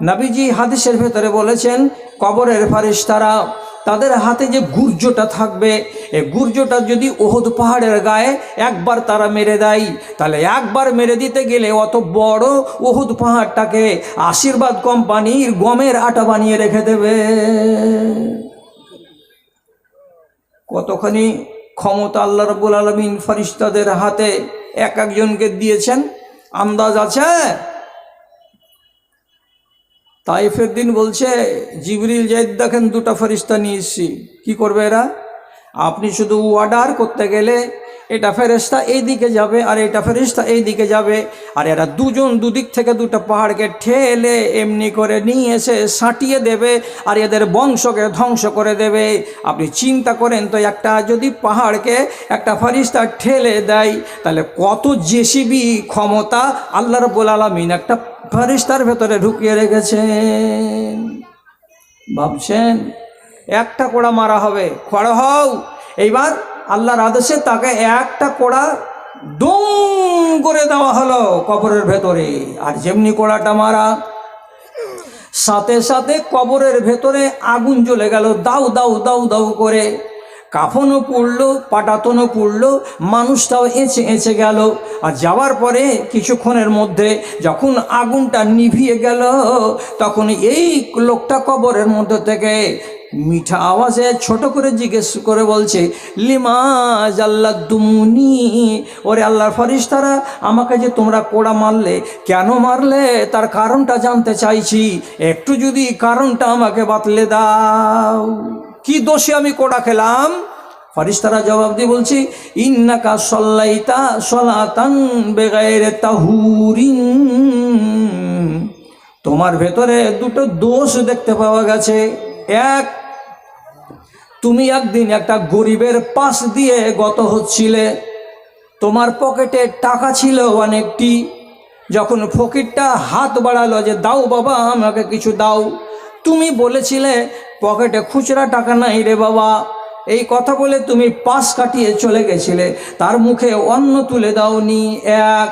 নাবিজি হাদিসের ভেতরে বলেছেন, কবরের ফারিস্তারা তাদের হাতে যে গুর্জটা থাকবে এই গুর্জটা যদি ওহদ পাহাড়ের গায়ে একবার তারা মেরে দেয়, তাহলে একবার মেরে দিতে গেলে অত বড় ওহুদ পাহাড়টাকে আশীর্বাদ কোম্পানির গমের আটা বানিয়ে রেখে দেবে। কতখানি ক্ষমতা আল্লাহ রবুল আলমিন ফরিস্তাদের হাতে এক একজনকে দিয়েছেন? আন্দাজ আছে? তাইফের দিন বলছে, জিবরিল জাইদ দেখেন দুটো ফেরিস্তা নিয়ে এসছি। কী করবে এরা? আপনি শুধু অর্ডার করতে গেলে এটা ফেরেস্তা এই দিকে যাবে আর এটা ফেরিস্তা এই দিকে যাবে। আর এরা দুজন দুদিক থেকে দুটো পাহাড়কে ঠেলে এমনি করে নিয়ে এসে সাঁটিয়ে দেবে আর এদের বংশকে ধ্বংস করে দেবে। আপনি চিন্তা করেন তো, একটা যদি পাহাড়কে একটা ফারিস্তা ঠেলে দেয়, তাহলে কত জেসিবি ক্ষমতা আল্লাহ রব্বুল আলমিন একটা ফারিস্তার ভেতরে ঢুকিয়ে রেখেছেন। ভাবছেন, একটা কোড়া মারা হবে। খড় হও। এইবার আল্লাহর আদেশে তাকে একটা কোড়া দুম করে দেওয়া হলো কবরের ভেতরে। আর যেমনি কোড়াটা মারা, সাথে সাথে কবরের ভেতরে আগুন জ্বলে গেল, দাউ দাউ দাউ দাউ করে। কাফনও পুড়লো, পাটাতনও পুড়লো, মানুষটাও এঁচে এঁচে গেল। আর যাওয়ার পরে কিছুক্ষণের মধ্যে যখন আগুনটা নিভিয়ে গেল, তখন এই লোকটা কবরের মধ্যে থেকে মিঠা আওয়াজে ছোট করে জিজ্ঞেস করে বলছে, লিমা জাল্লা দুমুনি, ওরে আল্লাহর ফরিস্তারা, আমাকে যে তোমরা কোড়া মারলে, কেন মারলে? তার কারণটা জানতে চাইছি। একটু যদি কারণটা আমাকে বাতলে দাও। কি দোষে আমি কোড়া খেলাম? ফরিস্তারা জবাব দিয়ে বলছি, ইন্নাকা সল্লাইতা সলাতান বেগাইরে তাহুরিন। তোমার ভেতরে দুটো দোষ দেখতে পাওয়া গেছে। এক, তুমি একদিন একটা গরিবের পাশ দিয়ে গত হচ্ছিলে। তোমার পকেটে টাকা ছিল অনেকটি। যখন ফকিরটা হাত বাড়ালো যে, দাও বাবা, আমাকে কিছু দাও। তুমি বলেছিলে, পকেটে খুচরা টাকা নাই রে বাবা। এই কথা বলে তুমি পাশ কাটিয়ে চলে গেছিলে। তার মুখে অন্ন তুলে দাওনি, এক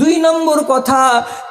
দুই নম্বর কথা,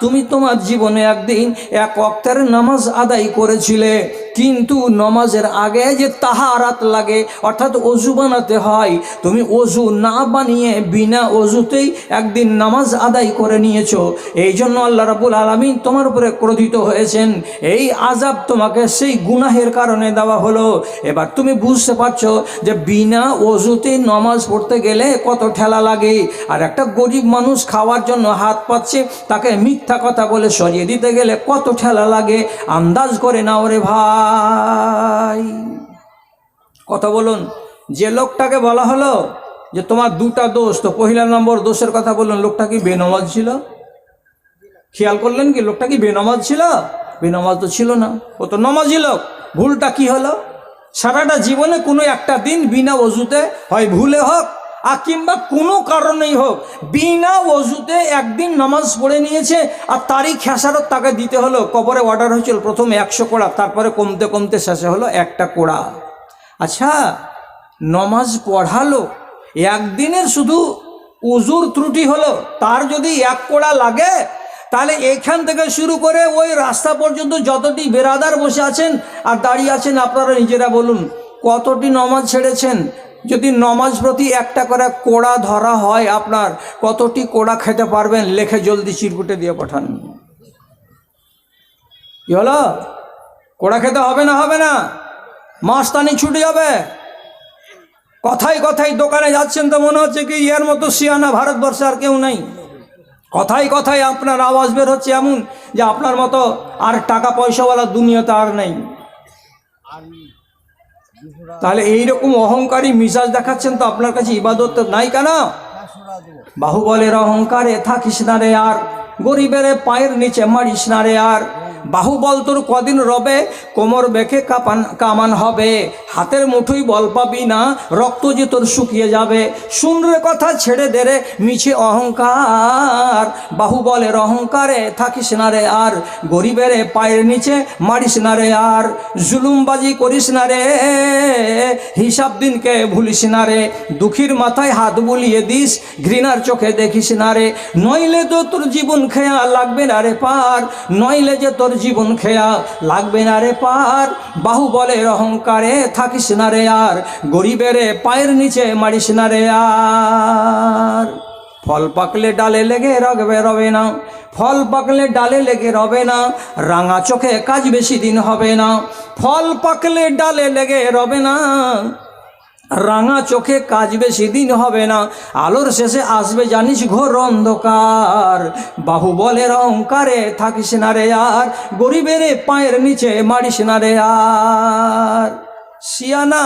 তুমি তোমার জীবনে একদিন এক অক্তের নামাজ আদায় করেছিলে, কিন্তু নমাজের আগে যে তাহারাত লাগে, অর্থাৎ অজু বানাতে হয়, তুমি অজু না বানিয়ে বিনা অজুতেই একদিন নামাজ আদায় করে নিয়েছো। এই জন্য আল্লাহ রাবুল আলমিন তোমার উপরে ক্রোধিত হয়েছেন। এই আজাব তোমাকে সেই গুনাহের কারণে দেওয়া হলো। এবার তুমি বুঝতে পারছ যে বিনা অজুতে নমাজ পড়তে গেলে কত ঠেলা লাগে। আর একটা গরিব মানুষ খাওয়ার জন্য হাত পাচ্ছে, তাকে মিথ্যা কথা বলে সরিয়ে দিতে গেলে কত ঠেলা লাগে, আন্দাজ করে নাও রে ভাই। কথা বলুন, যে লোকটাকে বলা হলো যে তোমার দুটা দোষ, তো পহিলা নম্বর দোষের কথা বলুন, লোকটা কি বেনমাজ ছিল? খেয়াল করলেন কি, লোকটা কি বেনমাজ ছিল? বেনমাজ তো ছিল না। ও তো নমাজি লোক। ভুলটা কি হলো? সারাটা জীবনে কোনো একটা দিন বিনা অজুতে হয়, ভুলে হোক আর কিংবা কোনো কারণেই হোক, বিনা অজুতে একদিন নামাজ পড়ে নিয়েছে আর তারই খেসারত তাকে দিতে হলো। কবরে অর্ডার হয়েছিল প্রথমে একশো কোড়া, তারপরে কমতে কমতে শেষে হলো একটা কোড়া। আচ্ছা নমাজ পড়ালো, একদিনের শুধু উজুর ত্রুটি হলো, তার যদি এক কোড়া লাগে, তাহলে এখান থেকে শুরু করে ওই রাস্তা পর্যন্ত যতটি বেরাদার বসে আছেন আর দাঁড়িয়ে আছেন আপনারা নিজেরা বলুন, কতটি নমাজ ছেড়েছেন? যদি নমাজ প্রতি একটা করে কোড়া ধরা হয় আপনার, কতটি কোড়া খেতে পারবেন লেখে জলদি চিরকুটে দিয়ে পাঠান। কি হলো? কোড়া খেতে হবে না হবে না? মাস্তানি ছুটে যাবে? কথাই কথাই দোকানে যাচ্ছেন তো মনে হচ্ছে কি এর মতো সিয়ানা ভারতবর্ষে আর কেউ নাই। কথাই কথাই আপনার আওয়াজ বের হচ্ছে এমন যে আপনার মতো আর টাকা পয়সাওয়ালা দুনিয়াতে আর নেই। তাহলে এইরকম অহংকারী মিজাজ দেখাচ্ছেন তো আপনার কাছে ইবাদত নাই কেন? বাহুবলের অহংকারে থাকিস না রে আর গরিবের পায়ের নিচে মারিস না রে আর। বাহুবল তোর কদিন রবে, কোমর বেঁকে কাপান, কামান হবে। হাতের মুঠোই বল পাবি না, রক্ত যে তোর শুকিয়ে যাবে। শুনরে কথা ছেড়ে দে রে, মিছে অহংকার। বাহুবলের অহংকারে থাকিস না রে আর, গরিবের পায়ের নিচে মারিস না রে আর। জুলুমবাজি করিস না রে, হিসাব দিনকে ভুলিস না রে। দুঃখীর মাথায় হাত বুলিয়ে দিস, ঘৃণার চোখে দেখিস না রে। নইলে তো তোর জীবন খেয়া লাগবে না রে পার, নইলে যে তোর জীবন খেয়া লাগবে না রে পার। বাহু বলে অহংকারে থাকিস না রে আর। গরিবের পায়ের নিচে মারিস না রে আর। ফল পাকলে ডালে লেগে রাখবে রবে না। ফল পাকলে ডালে লেগে রবে না। রাঙা চোখে কাজ বেশি দিন হবে না। ফল পাকলে ডালে লেগে রবে না। রাঙা চোখে কাজ বেশি দিন হবে না। আলোর শেষে আসবে জানিস ঘোর অন্ধকার। বাহু বলে অহংকারে থাকিস না রে আর, গরিবের পায়ের নিচে মারিস না রে আর। সিয়ানা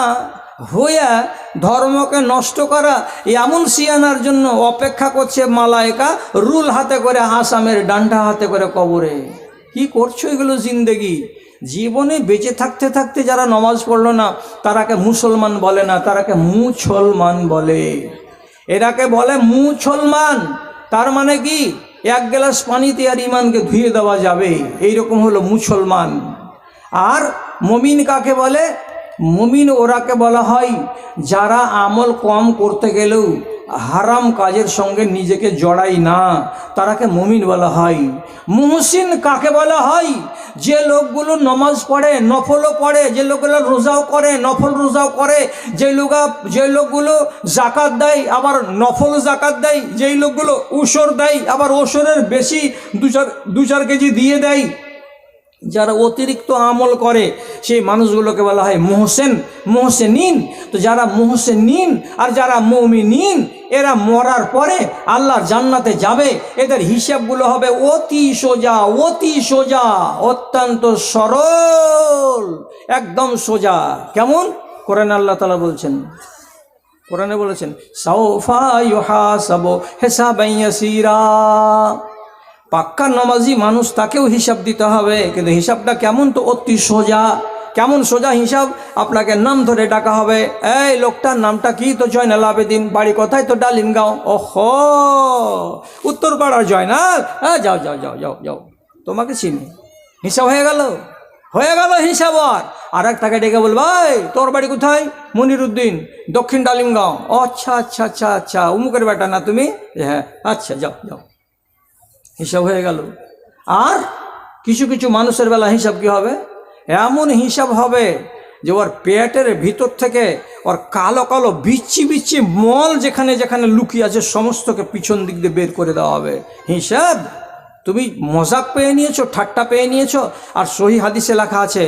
হইয়া ধর্মকে নষ্ট করা, এমন সিয়ানার জন্য অপেক্ষা করছে মালায়কা রুল হাতে করে আসামের ডান্ডা হাতে করে কবরে। কি করছ এগুলো জিন্দেগি? জীবনে বেঁচে থাকতে থাকতে যারা নমাজ পড়ল না, তারাকে মুসলমান বলে না, তারাকে মুসলমান বলে। এরাকে বলে মুসলমান তার মানে কি? এক গ্লাস পানিতে আর ইমানকে ধুয়ে দেওয়া যাবে। এইরকম হলো মুসলমান আর মমিন কাকে বলে? মমিন ওরাকে বলা হয় যারা আমল কম করতে গেলেও হারাম কাজের সঙ্গে নিজেকে জড়াই না। তারাকে মুমিন বলা হয়। মুহসিন কাকে বলা হয়? যে লোকগুলো নমাজ পড়ে, নফলও পড়ে, যে লোকগুলো রোজাও করে, নফল রোজাও করে, যে লোক, যে লোকগুলো জাকাত দেয়, আবার নফল জাকাত দেয়, যেই লোকগুলো উসর দেয়, আবার ওসরের বেশি দু চার দু চার কেজি দিয়ে দেয়। যারা অতিরিক্ত আমল করে, সেই মানুষগুলোকে বলা হয় মোহসেন, মোহসেনিন। তো যারা মোহসেনিন আর যারা মৌমিনিন এরা মরার পরে আল্লাহর জান্নাতে যাবে। এদের হিসাবগুলো হবে অতি সোজা অতি সোজা, অত্যন্ত সরল, একদম সোজা। কেমন? কোরআন আল্লাহ তালা বলছেন, কোরআনে বলেছেন সাউফা পাক্কা নমাজি মানুষ তাকেও হিসাব দিতে হবে, কিন্তু হিসাবটা কেমন? তো অতি সোজা। কেমন সোজা হিসাব? আপনাকে নাম ধরে ডাকা হবে। এই লোকটার নামটা কি? তো জয়নাল আবেদিন। বাড়ি কোথায়? তো ডালিমগাঁও। ওহ! উত্তরপাড়ার জয়নাল। হ্যাঁ যাও যাও যাও যাও যাও। তোমাকে চিনি। হিসাব হয়ে গেল? হয়ে গেল হিসাব আর। আর এক তাকে ডেকে বল ভাই তোর বাড়ি কোথায়? মনিরুদ্দিন, দক্ষিণ ডালিমগাঁও। আচ্ছা আচ্ছা আচ্ছা আচ্ছা। উমুকের বেটা না তুমি? হ্যাঁ আচ্ছা যাও যাও। হিসাব হয়ে গেল। আর কিছু কিছু মানুষের বেলা হিসাব কি হবে? এমন হিসাব হবে যে ওর পেটের ভিতর থেকে ওর কালো কালো বিচ্ছি বিচ্ছি মল যেখানে যেখানে লুকিয়ে আছে, সমস্তকে পিছন দিক দিয়ে বের করে দেওয়া হবে। হিসাব? তুমি মজাক পেয়ে নিয়েছো, ঠাট্টা পেয়ে নিয়েছো, আর সহি হাদিসে লেখা আছে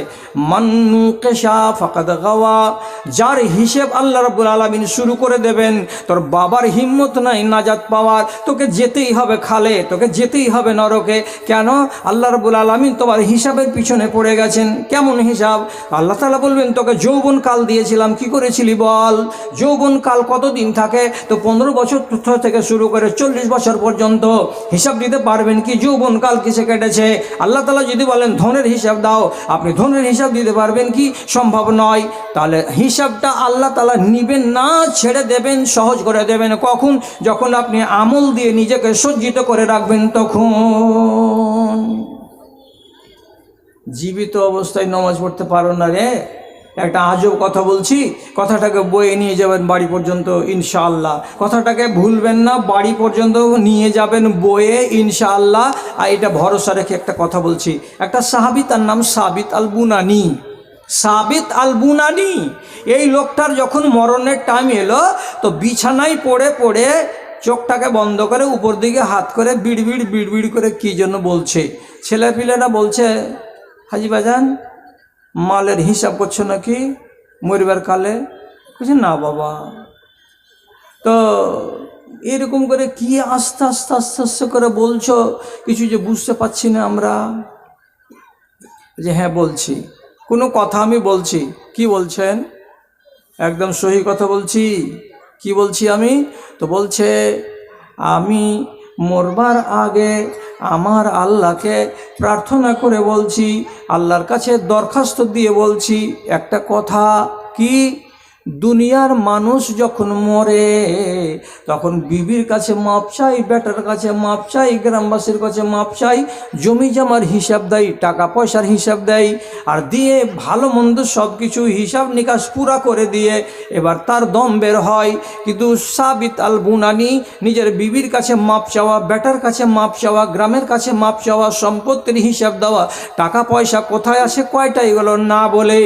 মান্নু কেশা ফাকাদ গাওয়া যার হিসেব আল্লাহ রব্বুল আলমিন শুরু করে দেবেন, তোর বাবার হিম্মত নাই নাজাত পাওয়ার, তোকে যেতেই হবে খালে, তোকে যেতেই হবে নরকে, কেন আল্লাহ রব্বুল আলমিন তোমার হিসাবের পিছনে পড়ে গেছেন, কেমন হিসাব? আল্লাহ তালা বলবেন, তোকে যৌবন কাল দিয়েছিলাম, কি করেছিলি বল? যৌবন কাল কতদিন থাকে? তো পনেরো বছর থেকে শুরু করে চল্লিশ বছর পর্যন্ত হিসাব দিতে পারবেন কি যৌবন কাল কিসে কেটেছে? আল্লাহ তালা যদি বলেন, ধনের হিসাব দাও আপনি ধনের হিসাব দিতে পারবেন কি? সম্ভব নয়। তাহলে হিসাবটা আল্লাহ তালা নিবেন না, ছেড়ে দেবেন, সহজ করে দেবেন। কখন? যখন আপনি আমল দিয়ে নিজেকে সজ্জিত করে রাখবেন, তখন। জীবিত অবস্থায় নমাজ পড়তে পারো না রে। একটা আজব কথা বলছি, কথাটাকে বয়ে নিয়ে যাবেন বাড়ি পর্যন্ত, ইনশাআল্লাহ। কথাটাকে ভুলবেন না, বাড়ি পর্যন্ত নিয়ে যাবেন বয়ে, ইনশাআল্লাহ। আর এটা ভরসা রেখে একটা কথা বলছি। একটা সাহাবি, তার নাম সাবিত আল বুনানি সাবিত আল বুনানি এই লোকটার যখন মরণের টাইম এলো, তো বিছানায় পড়ে পড়ে চোখটাকে বন্ধ করে উপর দিকে হাত করে বিড়বিড় বিড়বিড় করে কী জন্য বলছে। ছেলেপিলেরা বলছে, হাজি বাজান মালের হিসাব করছ নাকি? মরিবার কালে? বলছে, না বাবা। তো এরকম করে কি আস্তে আস্তে আস্তে আস্তে করে বলছো? কিছু যে বুঝতে পারছি না আমরা। যে হ্যাঁ বলছি। কোনো কথা আমি বলছি। কি বলছেন? একদম সহি কথা বলছি। কি বলছি আমি? তো বলছে, আমি মরবার আগে আমার আল্লাহকে প্রার্থনা করে বলছি, আল্লাহর কাছে দরখাস্ত দিয়ে বলছি, একটা কথা কি? দুনিয়ার মানুষ যখন মরে, তখন বিবির কাছে মাপ চাই, বেটার কাছে মাপ চাই, গ্রামবাসীর কাছে মাপ চাই, জমি জমার হিসাব দেয় টাকা পয়সার হিসাব দেয় আর দিয়ে ভালো মন্দ সব কিছু হিসাব নিকাশ পুরা করে দিয়ে এবার তার দম বের হয়। কিন্তু সাবিত আল বুনানি নিজের বিবির কাছে মাপ চাওয়া, বেটার কাছে মাপ চাওয়া, গ্রামের কাছে মাপ চাওয়া, সম্পত্তির হিসাব দেওয়া, টাকা পয়সা কোথায় আছে কয়টা এগুলো না বলে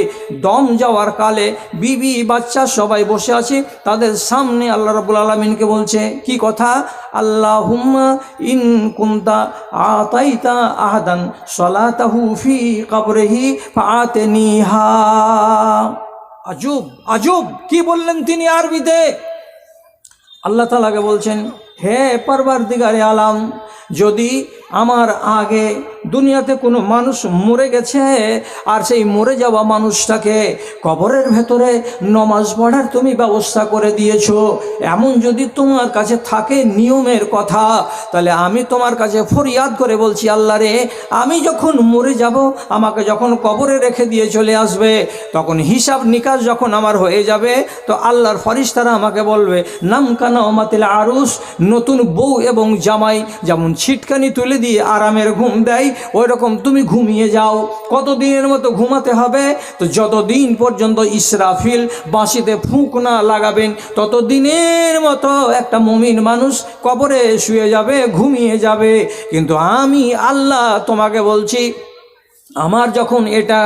দম যাওয়ার কালে বিবি বাচ্চা সবাই বসে আছে। তাদের সামনে আল্লাহ রাবুল আলমিনকে বলছে, কি কথা? আল্লাহ হুম্মা ইন কুন্তা আতাইতা আহাদান সলাতাহু ফি কবরেহি ফাতেনিহা আজুব আজুব, কি বললেন তিনি আরবিতে? আল্লাহ তালাকে বলছেন, হে পারবার দিগারে আলাম, যদি আমার আগে দুনিয়াতে কোনো মানুষ মরে গেছে আর সেই মরে যাওয়া মানুষটাকে কবরের ভেতরে নমাজ পড়ার তুমি ব্যবস্থা করে দিয়েছ। এমন যদি তোমার কাছে থাকে নিয়মের কথা, তাহলে আমি তোমার কাছে ফরিয়াদ করে বলছি, আল্লাহ রে, আমি যখন মরে যাব, আমাকে যখন কবরে রেখে দিয়ে চলে আসবে, তখন হিসাব নিকাশ যখন আমার হয়ে যাবে, তো আল্লাহর ফরিস্তারা আমাকে বলবে, নাম কানা ওমাতিল আরুস, নতুন বউ এবং জামাই, যেমন ছিটকানি তুলে দিয়ে আরামের ঘুম দেয় ওই রকম তুমি ঘুমিয়ে যাও কত দিনের মতো ঘুমাতে হবে? তো যতদিন পর্যন্ত ইসরাফিল বাঁশিতে ফুঁক না লাগাবেন, ততদিনের মতো একটা মমিন মানুষ কবরে শুয়ে যাবে, ঘুমিয়ে যাবে। কিন্তু আমি আল্লাহ তোমাকে বলছি, আমার যখন এটা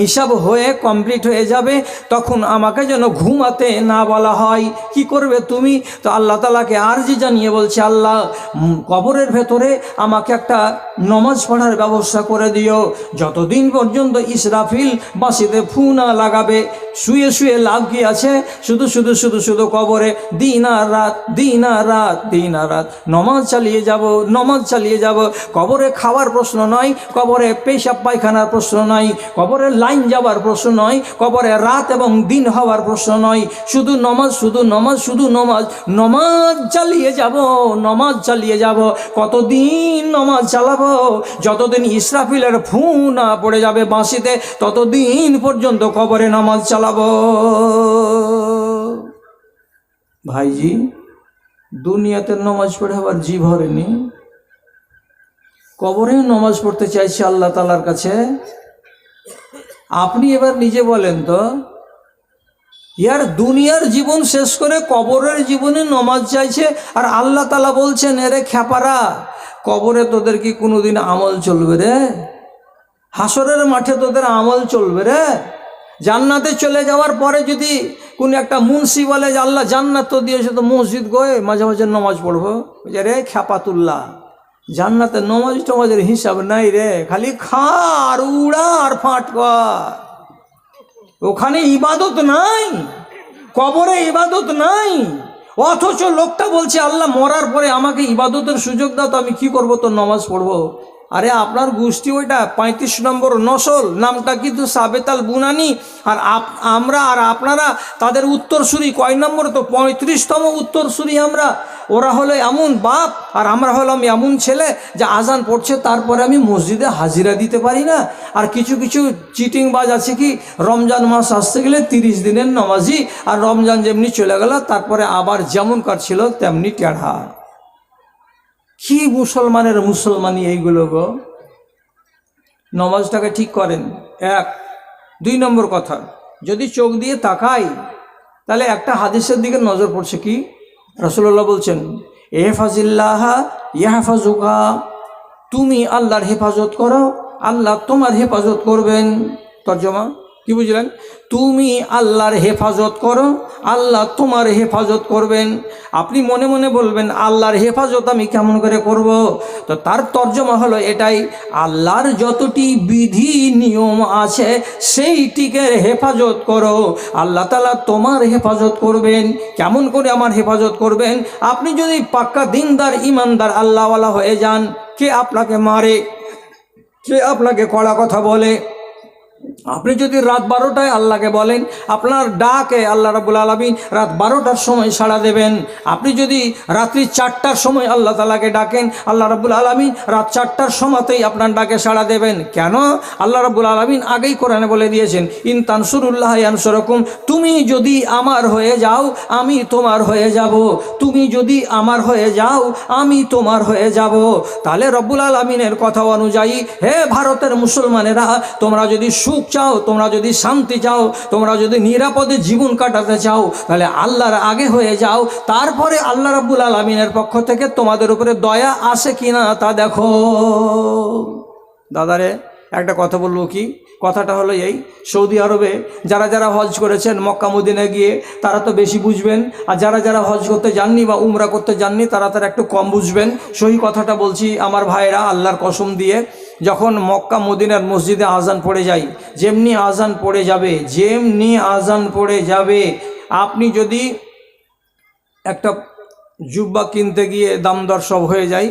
হিসাব হয়ে কমপ্লিট হয়ে যাবে, তখন আমাকে যেন ঘুমাতে না বলা হয়। কি করবে তুমি? তো আল্লাহ তালাকে আরজি জানিয়ে বলছে, আল্লাহ কবরের ভেতরে আমাকে একটা নমাজ পড়ার ব্যবস্থা করে দিও। যতদিন পর্যন্ত ইসরাফিল বাসিতে ফু না লাগাবে, শুয়ে শুয়ে লাভ কি আছে? শুধু শুধু শুধু শুধু কবরে, দিন আর রাত, দিন আর রাত, দিন আর রাত। নমাজ চালিয়ে যাব, নমাজ চালিয়ে যাব। কবরে খাওয়ার প্রশ্ন নয়, কবরে পেশাব পায়খানার প্রশ্ন নয়, কবরে লাইন যাওয়ার প্রশ্ন নয়, কবরে রাত এবং দিন হওয়ার প্রশ্ন নয়। শুধু নমাজ শুধু নমাজ শুধু নমাজ। নমাজ চালিয়ে যাব, নমাজ চালিয়ে যাব। কতদিন নমাজ চালাবো? যতদিন ইসরাফিলের ফু না পড়ে যাবে বাঁশিতে, ততদিন পর্যন্ত কবরে নামাজ চালাবো। ভাইজি, দুনিয়াতে নমাজ পড়ে আবার জি ভরেনি কবরে নমাজ পড়তে চাইছে আল্লাহ তালার কাছে? আপনি এবার নিজে বলেন তো, ইয়ার দুনিয়ার জীবন শেষ করে কবরের জীবনে নমাজ চাইছে, আর আল্লাহ তালা বলছেন, এরে খ্যাপারা, কবরে তোদের কি কোনোদিন আমল চলবে রে? হাসরের মাঠে তোদের আমল চলবে রে? জান্নাতে চলে যাওয়ার পরে যদি কোন একটা মুন্সি বলে যে, আল্লাহ জান্নাত তো দিয়েছে, তো মসজিদ গয়ে মাঝে মাঝে নমাজ পড়ব? যে রে খ্যাপাতুল্লাহ। জান্নাতে নমাজ টমাজের হিসাব নাই রে, খালি খা আর উড়া আর ফাট ওখানে ইবাদত নাই, কবরে ইবাদত নাই, অথচ লোকটা বলছে, আল্লাহ মরার পরে আমাকে ইবাদতের সুযোগ দাও, তো আমি কি করব? তো নমাজ পড়ব? আরে আপনার গোষ্ঠী ওইটা, পঁয়ত্রিশ নম্বর নসল, নামটা কিন্তু সাবেতাল বুনানি। আর আমরা আর আপনারা, তাদের উত্তরসূরি, কয় নম্বর তো? পঁয়ত্রিশতম উত্তরসূরি আমরা। ওরা হলো এমন বাপ, আর আমরা হলাম এমন ছেলে যে আজান পড়ছে, তারপরে আমি মসজিদে হাজিরা দিতে পারি না। আর কিছু কিছু চিটিং বাজ আছে কি? রমজান মাস আসতে গেলে তিরিশ দিনের নমাজি, আর রমজান যেমনি চলে গেল, তারপরে আবার যেমনকার ছিল তেমনি টেढ़া কি মুসলমানের মুসলমানি এইগুলো গো? নমাজটাকে ঠিক করেন। এক, দুই নম্বর কথা, যদি চোখ দিয়ে তাকাই, তাহলে একটা হাদিসের দিকে নজর পড়ছে কি? রসুল্লাহ বলছেন এহফাজিল্লাহ ইয়াহফাজুকা তুমি আল্লাহর হেফাজত করো, আল্লাহ তোমার হেফাজত করবেন। তর্জমা কি বুঝলেন? তুমি আল্লাহর হেফাজত করো, আল্লাহ তোমার হেফাজত করবেন। আপনি মনে মনে বলবেন, আল্লাহর হেফাজত আমি কেমন করে করব? তো তার তর্জমা হলো এটাই, আল্লাহর যতটি বিধি, নিয়ম আছে সেইটিকে হেফাজত করো। আল্লাহ তালা তোমার হেফাজত করবেন। কেমন করে আমার হেফাজত করবেন? আপনি যদি পাক্কা দিনদার ইমানদার আল্লাহওয়ালা হয়ে যান, কে আপনাকে মারে? কে আপনাকে কড়া কথা বলে? আপনি যদি রাত বারোটায় আল্লাহকে বলেন, আপনার ডাকে আল্লাহ রাবুল আলমিন রাত বারোটার সময় সাড়া দেবেন। আপনি যদি রাত্রি চারটার সময় আল্লাহ তালাকে ডাকেন, আল্লাহ রাবুল আলমিন রাত চারটার সময়তেই আপনার ডাকে সাড়া দেবেন। কেন? আল্লাহ রাবুল আলমিন আগেই কোরআনে বলে দিয়েছেন, ইন তানসুরুল্লাহ ইয়ানসুরকুম, তুমি যদি আমার হয়ে যাও, আমি তোমার হয়ে যাব। তুমি যদি আমার হয়ে যাও, আমি তোমার হয়ে যাব। তাহলে রব্বুল আলমিনের কথা অনুযায়ী, হে ভারতের মুসলমানেরা, তোমরা যদি সুখ চাও, তোমরা যদি শান্তি চাও, তোমরা যদি নিরাপদে জীবন কাটাতে চাও, তাহলে আল্লাহর আগে হয়ে যাও। তারপরে আল্লাহ রাব্বুল আলমিনের পক্ষ থেকে তোমাদের উপরে দয়া আসে কি না তা দেখো। দাদারে, একটা কথা বলব কি? কথাটা হলো এই, সৌদি আরবে যারা যারা হজ করেছেন, মক্কা গিয়ে, তারা তো বেশি বুঝবেন, আর যারা যারা হজ করতে যাননি বা উমরা করতে যাননি, তারা তারা একটু কম বুঝবেন। সেই কথাটা বলছি, আমার ভাইরা আল্লাহর কসম দিয়ে। যখন মক্কা মদিনার মসজিদে আজান পড়ে যায়, যেমনি আজান পড়ে যাবে, যেমনি আজান পড়ে যাবে, আপনি যদি একটা জুব্বা কিনতে গিয়ে দাম দর সব হয়ে যায়,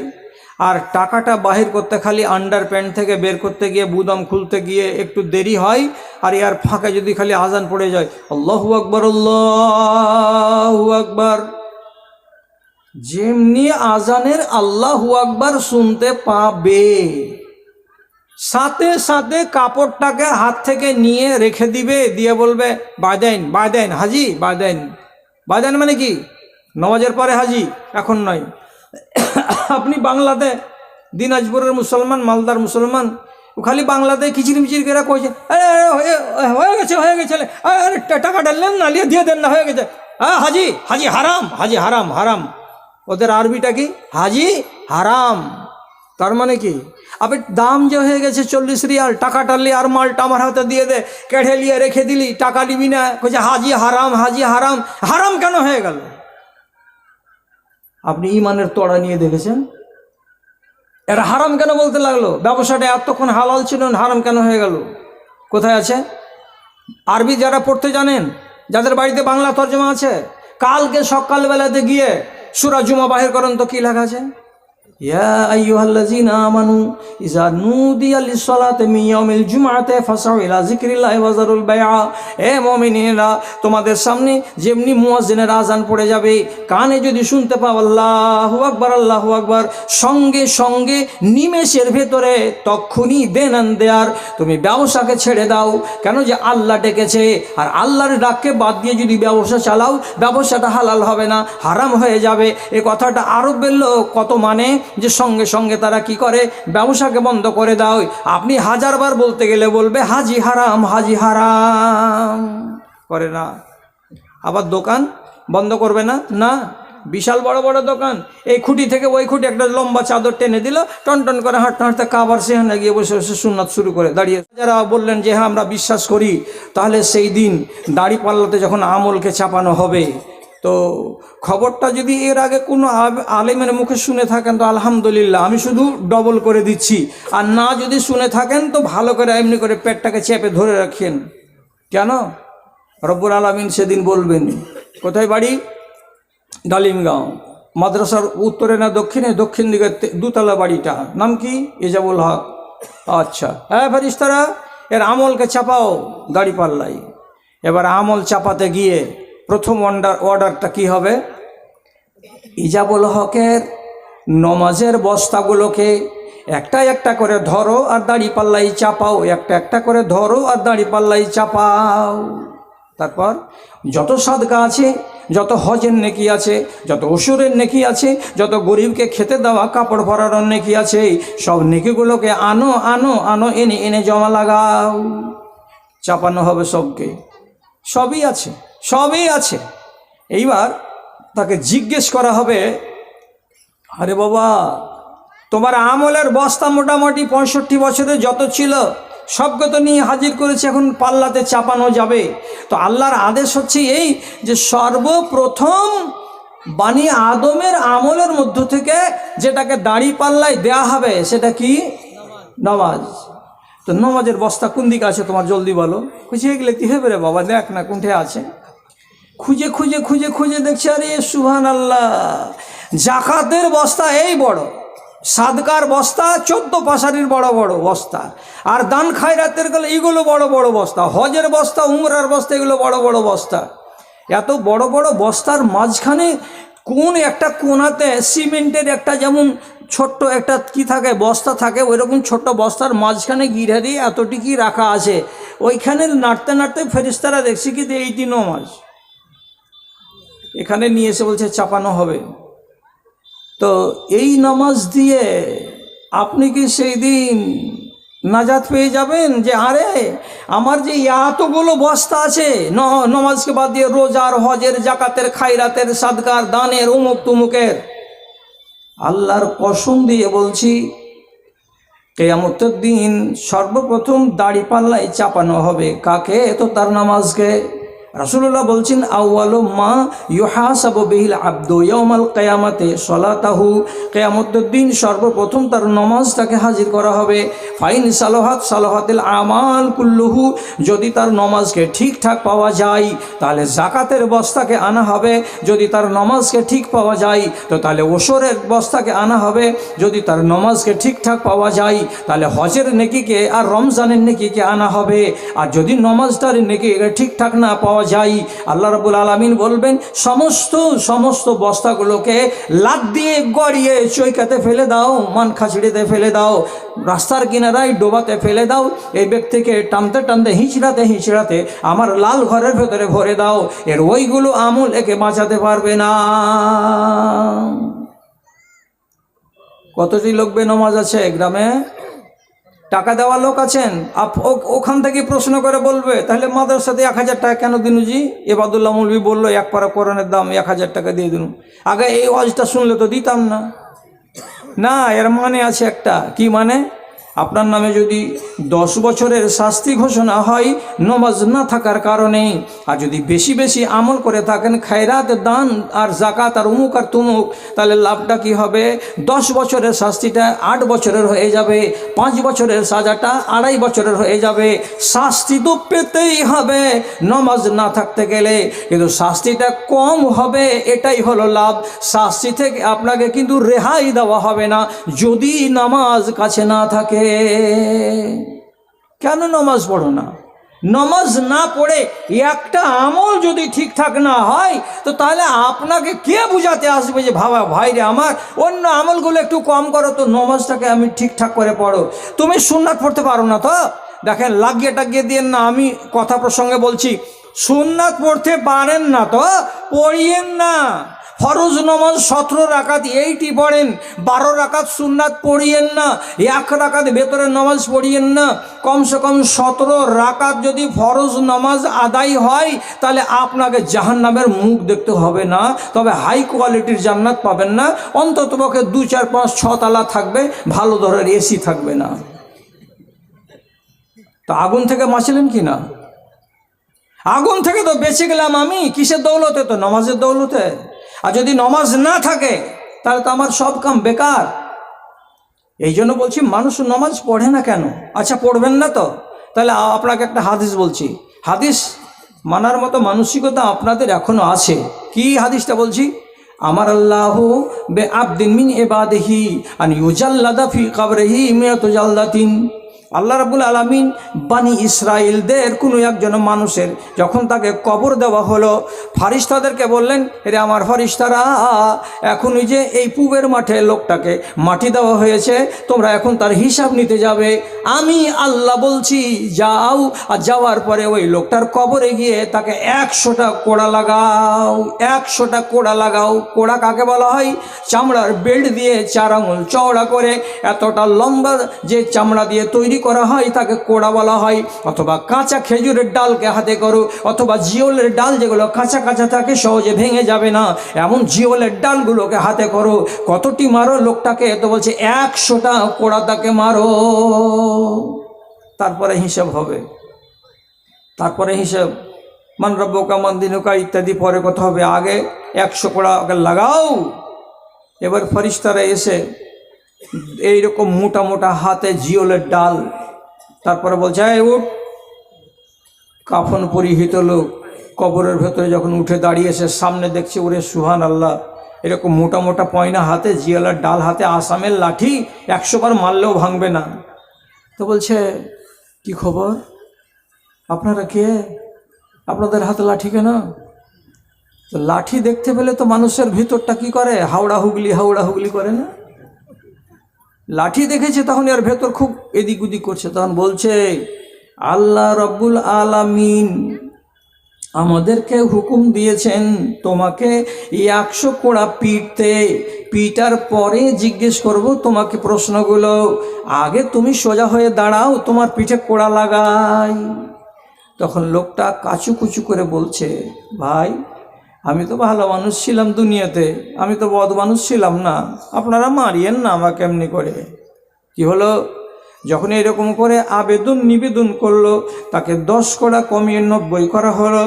আর টাকাটা বাহির করতে খালি আন্ডার প্যান্ট থেকে বের করতে গিয়ে বুদাম খুলতে গিয়ে একটু দেরি হয়, আর ইয়ার ফাঁকে যদি খালি আজান পড়ে যায়, আল্লাহু আকবর আল্লাহু আকবর। যেমনি আজানের আল্লাহু আকবর শুনতে পাবে। সাথে সাথে কাপড়টাকে হাত থেকে নিয়ে রেখে দিবে দিয়ে বলবে বাদেন বাদেন হাজি বাদেন বাদেন মানে কি? নমাজের পরে হাজি এখন নয়। আপনি বাংলাতে দিনাজপুরের মুসলমান মালদার মুসলমান খালি বাংলাতে কিচির মিচির করে কইছে "আরে, আরে, হয়ে- গেছে হয়ে গেছে টাকা ডাললেন না দিয়ে দেন না হয়ে গেছে। হ্যাঁ হাজি হাজি হারাম হাজি হারাম হারাম। ওদের আরবিটা কি? হাজি হারাম। তার মানে কি? আবে দাম যে হয়ে গেছে চল্লিশ রিয়াল টাকা টাললি আর মালটা আমার হাতে দিয়ে দে। কেড়ে নিয়ে রেখে দিলি, টাকা নিবি না। কইছে, হাজি হারাম হাজি হারাম। হারাম কেন হয়ে গেল? আপনি ইমানের তোড়া নিয়ে দেখেছেন? এরা হারাম কেন বলতে লাগল? ব্যবসাটা এতক্ষণ হালাল ছিল হারাম কেন হয়ে গেল? কোথায় আছে? আরবি যারা পড়তে জানেন, যাদের বাড়িতে বাংলা তর্জমা আছে, কালকে সকালবেলাতে গিয়ে সুরা জুমা বাহির করেন তো কি লেখা আছে? এ তোমাদের সামনে যেমনি মুয়াজ্জিনের আজান পড়ে যাবে, কানে যদি শুনতে পাও, আল্লাহু আকবার আল্লাহু আকবার, সঙ্গে সঙ্গে নিমেষের ভেতরে তক্ষুনি দেনান দেয়ার, তুমি ব্যবসাকে ছেড়ে দাও। কেন যে আল্লাহ ডেকেছে, আর আল্লাহর ডাককে বাদ দিয়ে যদি ব্যবসা চালাও, ব্যবসাটা হালাল হবে না, হারাম হয়ে যাবে। এ কথাটা আরও বলল কত মানে? যে সঙ্গে সঙ্গে তারা কি করে? ব্যবসাকে বন্ধ করে দাও। আপনি হাজারবার বলতে গেলে বলবে, হাজি হারাম হাজি হারাম। করে না। আবার দোকান বন্ধ করবে না? না। বিশাল বড় বড় দোকান। এই খুঁটি থেকে ওই খুঁটি একটা লম্বা চাদর টেনে দিল, টন টন করে হাঁটতে হাঁটতে কাবার সেখানে গিয়ে বসে বসে সুন্নাত শুরু করে দাঁড়িয়ে যারা বললেন যে হ্যাঁ আমরা বিশ্বাস করি। তাহলে সেই দিন দাড়ি পাল্লাতে যখন আমলকে চাপানো হবে তো খবরটা যদি এর আগে কোনো আলেমের মুখে শুনে থাকেন, তো আলহামদুলিল্লাহ, আমি শুধু ডবল করে দিচ্ছি। আর না যদি শুনে থাকেন, তো ভালো করে এমনি করে পেটটাকে চেপে ধরে রাখেন। কেন? রব্বুল আলমিন সেদিন বলবেন, কোথায় বাড়ি? ডালিমগাঁও। মাদ্রাসার উত্তরে না দক্ষিণে? দক্ষিণ দিকে দুতলা বাড়িটা। নাম কি? এজাবুল হক। আচ্ছা। হ্যাঁ ফেরিস্তারা এর আমলকে চাপাও দাড়ি পাল্লাই এবার আমল চাপাতে গিয়ে প্রথম অর্ডার অর্ডারটা কি হবে? ইজাবুল হকের নমাজের বস্তাগুলোকে একটা একটা করে ধরো আর দাড়ি পাল্লাই চাপাও, একটা একটা করে ধরো আর দাড়ি পাল্লাই চাপাও। তারপর যত সাদকা আছে, যত হজের নেকি আছে, যত অসুরের নেকি আছে, যত গরিবকে খেতে দেওয়া, কাপড় ভরানোর নেকি আছে, সব নেকিগুলোকে আনো আনো আনো, এনে এনে জমা লাগাও। চাপানো হবে সবকে। সবই আছে। সবই আছে। এইবার তাকে জিজ্ঞেস করা হবে, আরে বাবা, তোমার আমলের বস্তা মোটামুটি পঁয়ষট্টি বছরে যত ছিল, সবকে তো নিয়ে হাজির করেছে, এখন পাল্লাতে চাপানো যাবে? তো আল্লাহর আদেশ হচ্ছে এই যে, সর্বপ্রথম বানি আদমের আমলের মধ্য থেকে যেটাকে দাড়ি পাল্লায় দেয়া হবে, সেটা কি? নামাজ। তো নামাজের বস্তা কোন দিকে আছে, তোমার জলদি বলো। খুঁজে গেলে কি হবে রে বাবা? দেখ না কোনঠে আছে। খুঁজে খুঁজে খুঁজে খুঁজে দেখছে, আরে সুহান আল্লাহ জাকাতের বস্তা এই বড়। সাদকার বস্তা, চোদ্দ পাশারির বড় বড় বস্তা। আর দান খায়রাতের গেলে এগুলো বড় বড় বস্তা। হজের বস্তা, উমরার বস্তা, এগুলো বড় বড় বস্তা। এত বড় বড় বস্তার মাঝখানে কোন একটা কোনাতে সিমেন্টের একটা যেমন ছোট্ট একটা কি থাকে, বস্তা থাকে ওই রকম ছোট্ট বস্তার মাঝখানে গিরে দিয়ে এতটিকি রাখা আছে। ওইখানে নাড়তে নাড়তে ফেরিস্তারা দেখছি কি যে এইটি নমাজ এখানে নিয়ে এসে বলছে, চাপানো হবে। তো এই নামাজ দিয়ে আপনি কি সেই দিন নাজাত পেয়ে যাবেন যে, আরে, আমার যে এতগুলো বস্তা আছে, ন- নমাজকে বাদ দিয়ে রোজার, হজের, জাকাতের খাইরাতের সাদকার, দানের, উমুক তুমুকের। আল্লাহর কসম দিয়ে বলছি, কেয়ামতের দিন সর্বপ্রথম দাড়ি পাল্লায় চাপানো হবে। কাকে? তো তার নামাজকে রাসুল্লাহ বলছেন আউ্বালো মা ইউহাসাবু বিহিল আব্দু ইয়াউমাল কেয়ামাতে সলাতাহু। কেয়ামতের দিন সর্বপ্রথম তার নমাজটাকে হাজির করা হবে। ফাইন সালোহাত সালোহাতিল আমাল কুল্লুহু। যদি তার নমাজকে ঠিকঠাক পাওয়া যায়, তাহলে জাকাতের বস্তাকে আনা হবে। যদি তার নমাজকে ঠিক পাওয়া যায়, তো তাহলে ওসরের বস্তাকে আনা হবে। যদি তার নমাজকে ঠিকঠাক পাওয়া যায়, তাহলে হজের নেকিকে আর রমজানের নেকিকে আনা হবে। আর যদি নমাজটার নেকি ঠিকঠাক না পাওয়া যায় আল্লাহ রাবুল আলমিন বলবেন, সমস্ত সমস্ত বস্তাগুলোকে লাদ দিয়ে গড়িয়ে চৈকাতে ফেলে দাও মান খাঁচড়িতে ফেলে দাও, রাস্তার কিনারায় ডোবাতে ফেলে দাও, এই ব্যক্তিকে টানতে টানতে, হিঁচড়াতে হিঁচড়াতে আমার লাল ঘরের ভেতরে ভরে দাও। এর ওইগুলো আমল একে বাঁচাতে পারবে না। কতটি লোক বেনমাজ আছে গ্রামে? টাকা দেওয়া লোক আছেন? আপ ওখান থেকে প্রশ্ন করে বলবে, তাহলে মাদ্রাসাতে এক হাজার টাকা কেন দিনুজি এবাদুল্লাহ মুলবি বলল, এক পারা কোরআনের দাম এক হাজার টাকা দিয়ে দিন। আগে এই ওয়াজটা শুনলে তো দিতাম না। না, এর মানে আছে একটা। কি মানে? আপনার নামে যদি দশ বছরের শাস্তি ঘোষণা হয়, নমাজ না থাকার কারণে। আর যদি বেশি বেশি আমল করে থাকেন, খায়রাত, দান আর জাকাত আর উমুক আর তুমুক, তাহলে লাভটা কি হবে? দশ বছরের শাস্তিটা আট বছরের হয়ে যাবে, পাঁচ বছরের সাজাটা আড়াই বছরের হয়ে যাবে। শাস্তি তো পেতেই হবে, নমাজ না থাকতে গেলে। কিন্তু শাস্তিটা কম হবে, এটাই হলো লাভ। শাস্তি থেকে আপনাকে কিন্তু রেহাই দেওয়া হবে না। যদি নামাজ কাছে না থাকে কেন নমাজ পড়ো না? নমাজ না পড়ে একটা আমল যদি ঠিকঠাক না হয়, তো তাহলে আপনাকে কে বুঝাতে আসবে যে, ভাবা, ভাই রে আমার, অন্য আমলগুলো একটু কম করো তো নমাজটাকে আমি ঠিকঠাক করে পড়ো। তুমি সুন্নাত পড়তে পারো না তো? দেখেন, লাগিয়ে টাগিয়ে দিয়ে না, আমি কথা প্রসঙ্গে বলছি, সুন্নাত পড়তে পারেন না তো? পড়িয়েন না। ফরজ নমাজ সতেরো রাকাত এইটি পড়েন, বারো রাকাত সুন্নাত পড়িয়েন না, এক রাকাত ভেতরে নামাজ পড়িয়েন না। কমসে কম সতেরো রাকাত যদি ফরজ নামাজ আদায় হয়, তাহলে আপনাকে জাহান্নামের মুখ দেখতে হবে না। তবে হাই কোয়ালিটির জান্নাত পাবেন না। অন্ততপক্ষে দু, চার, পাঁচ ছতলা থাকবে, ভালো ধরনের এসি থাকবে না। তো আগুন থেকে বাঁচলেন কি না? আগুন থেকে তো বেঁচে গেলাম আমি। কিসের দৌলতে? তো নমাজের দৌলতে? আর যদি নমাজ না থাকে, তাহলে তো আমার সব কাম বেকার। এই জন্য বলছি, মানুষ নমাজ পড়ে না কেন? আচ্ছা পড়বেন না তো। তাহলে আপনাকে একটা হাদিস বলছি। হাদিস মানার মতো মানসিকতা আপনাদের এখনও আছে। কি হাদিসটা বলছি? আমার আল্লাহ বে আবদিন মিন এবাদেহি আন ইউজাল্লাদা ফি কাবরেহি মিয়াতু জাল্লাতিন। আল্লাহ রাবুল আলমিন বানি ইসরায়েলদের কোনো একজন মানুষের যখন তাকে কবর দেওয়া হলো, ফারিস্তাদেরকে বললেন রে আমার ফারিস্তারা, এখন ওই যে এই পুবের মাঠে লোকটাকে মাটি দেওয়া হয়েছে, তোমরা এখন তার হিসাব নিতে যাবে। আমি আল্লাহ বলছি, যাও। আর যাওয়ার পরে ওই লোকটার কবরে গিয়ে তাকে একশোটা কোড়া লাগাও, একশোটা কোড়া লাগাও। কোড়া কাকে বলা হয়? চামড়ার বেল্ট দিয়ে চার আঙুল চওড়া করে, এতটা লম্বা যে চামড়া দিয়ে তৈরি করা হয়, তাকে কোড়া বলা হয়। অথবা কাঁচা খেজুরের ডালকে হাতে করো, অথবা জিওলের ডাল যেগুলো কাঁচা কাঁচা থাকে, সহজে ভেঙে যাবে না। এমন জিওলের ডালগুলোকে হাতে করো। কতটি মারো? লোকটাকে তো বলছে, একশোটা কোড়া তাকে মারো। তারপরে হিসাব হবে। তারপরে হিসাব। মান রব্বকা মান ইত্যাদি, পরে কথা হবে। আগে একশো কোড়া লাগাও। এবার ফরিস্তারা এসে এইরকম মোটা মোটা হাতে জিওলের ডাল। তারপরে বলছে, এই উঠ। কাফন পরিহিত লোক কবরের ভেতরে যখন উঠে দাঁড়িয়েছে সামনে দেখছে, ওরে সুহান আল্লাহ এরকম মোটা মোটা পয়না হাতে, জিওলার ডাল হাতে, আসামের লাঠি একশো বার মারলেও ভাঙবে না। তো বলছে, কি খবর? আপনারা কে? আপনাদের হাতে লাঠি কেন? তো লাঠি দেখতে পেলে তো মানুষের ভিতরটা কি করে? হাওড়া হুগলি হাওড়া হুগলি করে না? লাঠি দেখেছে, তখন এর ভেতর খুব এদিক ওদিক করছে, তখন বলছে, আল্লাহ রব্বুল আলামিন আমাদেরকে হুকুম দিয়েছেন তোমাকে একশো কোড়া পিটতে পিটার পরে জিজ্ঞেস করব তোমাকে প্রশ্নগুলো। আগে তুমি সোজা হয়ে দাঁড়াও, তোমার পিঠে কোড়া লাগাই। তখন লোকটা কাচু কুচু করে বলছে, ভাই আমি তো ভালো মানুষ ছিলাম দুনিয়াতে, আমি তো বদ মানুষ ছিলাম না। আপনারা মারিয়েন না আমাকে এমনি করে। কি হলো? যখন এরকম করে আবেদন নিবেদন করল, তাকে দশ করা কমিয়ে নব্বই করা হলো।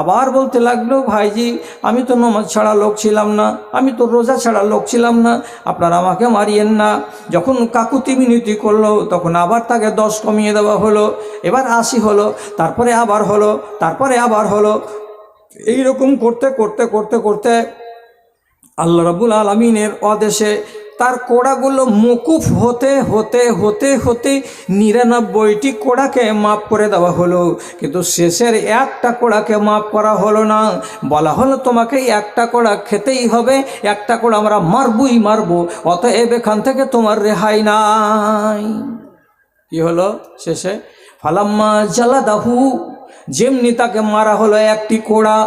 আবার বলতে লাগল, ভাইজি, আমি তো নমাজ ছাড়া লোক ছিলাম না, আমি তো রোজা ছাড়া লোক ছিলাম না, আপনারা আমাকে মারিয়েন না। যখন কাকুতি মিনতি করল, তখন আবার তাকে দশ কমিয়ে দেওয়া হলো। এবার আশি হলো, তারপরে আবার হলো, তারপরে আবার হলো। এইরকম করতে করতে করতে করতে আল্লাহ রাবুল আলমিনের অদেশে তার কোড়াগুলো মকুফ হতে হতে হতে হতে নিরানব্বইটি কোড়াকে মাফ করে দেওয়া হলো। কিন্তু শেষের একটা কোড়াকে মাফ করা হলো না। বলা হলো, তোমাকে একটা কোড়া খেতেই হবে, একটা কোড়া আমরা মারবই মারবো, অতএব এখান থেকে তোমার রেহাই নাই। কি হলো শেষে? ফালাম্মা জালাদাহু যেমনি তাকে মারা হলো একটি কোড়া,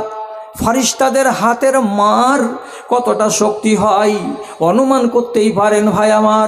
ফারিস্তাদের হাতের মার কতটা শক্তি হয়, অনুমান করতেই পারেন ভাই আমার।